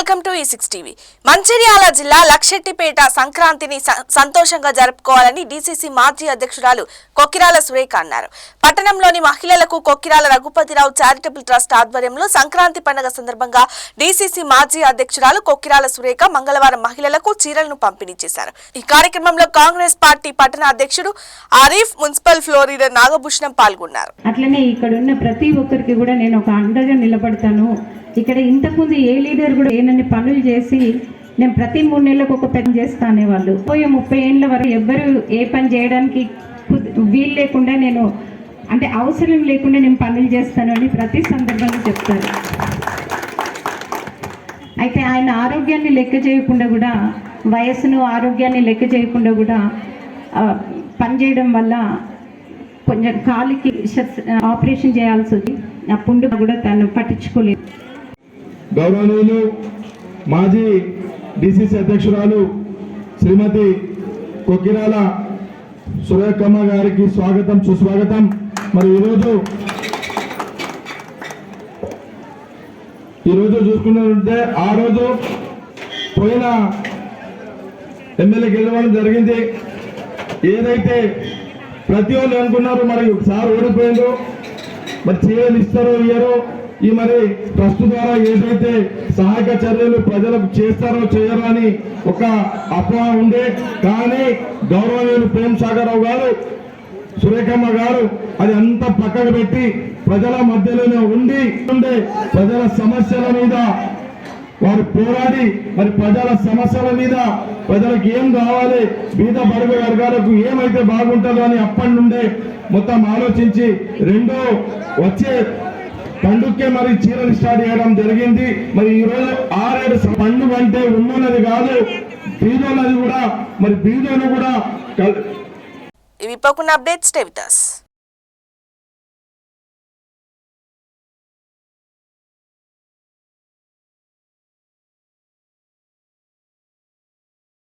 V six TV Mancherial జిల్లా లక్షెట్టిపేట సంక్రాంతిని సంతోషంగా జరుపుకోవాలని డీసీసీ మాజీ అధ్యక్షురాలు కొక్కిరాల సురేఖ అన్నారు. పట్టణంలోని మహిళలకు కొక్కిరాల రఘుపతిరావు చారిటబుల్ ట్రస్ట్ ఆధ్వర్యంలో సంక్రాంతి పండుగ సందర్భంగా డీసీసీ మాజీ అధ్యక్షురాలు కొక్కిరాల సురేఖ మంగళవారం మహిళలకు చీరలను పంపిణీ చేశారు. ఈ కార్యక్రమంలో కాంగ్రెస్ పార్టీ పట్టణ అధ్యక్షుడు ఆరిఫ్ మున్సిపల్ ఫ్లోరీడర్ నాగభూషణం పాల్గొన్నారు. అట్లనే ఇక్కడ ఉన్న ప్రతి ఒక్కరికి కూడా నేను ఒక అండగా నిలబడతాను. ఇక్కడ ఇంతకుముందు ఏ లీడర్ కూడా ఏనని పనులు చేసి నేను ప్రతి మూడు నెలలకు ఒక పని చేస్తానే వాళ్ళు పోయే ముప్పై ఏళ్ళ వరకు ఎవ్వరు ఏ పని చేయడానికి వీలు లేకుండా నేను అంటే అవసరం లేకుండా నేను పనులు చేస్తాను అని ప్రతి సందర్భంలో చెప్తారు. అయితే ఆయన ఆరోగ్యాన్ని లెక్క చేయకుండా కూడా వయస్సును ఆరోగ్యాన్ని లెక్క చేయకుండా కూడా పనిచేయడం పని చేయడం వల్ల కొంచెం కాలికి ఆపరేషన్ చేయాల్సి వచ్చి ఆ పుండు కూడా తను పట్టించుకోలేదు. గౌరవనీయులు మాజీ డిసిసి అధ్యక్షురాలు శ్రీమతి కొక్కిరాల సురేఖమ్మ గారికి స్వాగతం సుస్వాగతం. మరి ఈరోజు ఈరోజు చూసుకున్నట్టే ఆ రోజు పోయిన ఎమ్మెల్యే గెలవడం జరిగింది. ఏదైతే ప్రతి వాళ్ళు అనుకున్నారు మరి సార్ ఓడిపోయిందో మరి చీరలు ఇస్తారో ఇయ్యరో ఈ మరి ట్రస్ట్ ద్వారా ఏదైతే సహాయక చర్యలు ప్రజలకు చేస్తారో చేయరో అని ఒక అపోహ ఉండే. కానీ గౌరవనీయులు ప్రేమ్ రావు గారు సురేఖమ్మ గారు అది అంతా పక్కకు పెట్టి ప్రజల మధ్యలోనే ఉండి ఉండే ప్రజల సమస్యల మీద వారు పోరాడి మరి ప్రజల సమస్యల మీద ప్రజలకు ఏం కావాలి బీద బడుగు వర్గాలకు ఏమైతే బాగుంటుందో అని అప్పటి నుండే మొత్తం ఆలోచించి రెండో వచ్చే పండుగకే మరి చీరలు స్టార్ట్ చేయడం జరిగింది. మరి ఈ రోజు ఆరేడు పండుగ అంటే ఉన్నది కాదు బీదోన్నది కూడా మరి బీదోను కూడా ఇవి పక్కన అప్డేట్స్ స్టే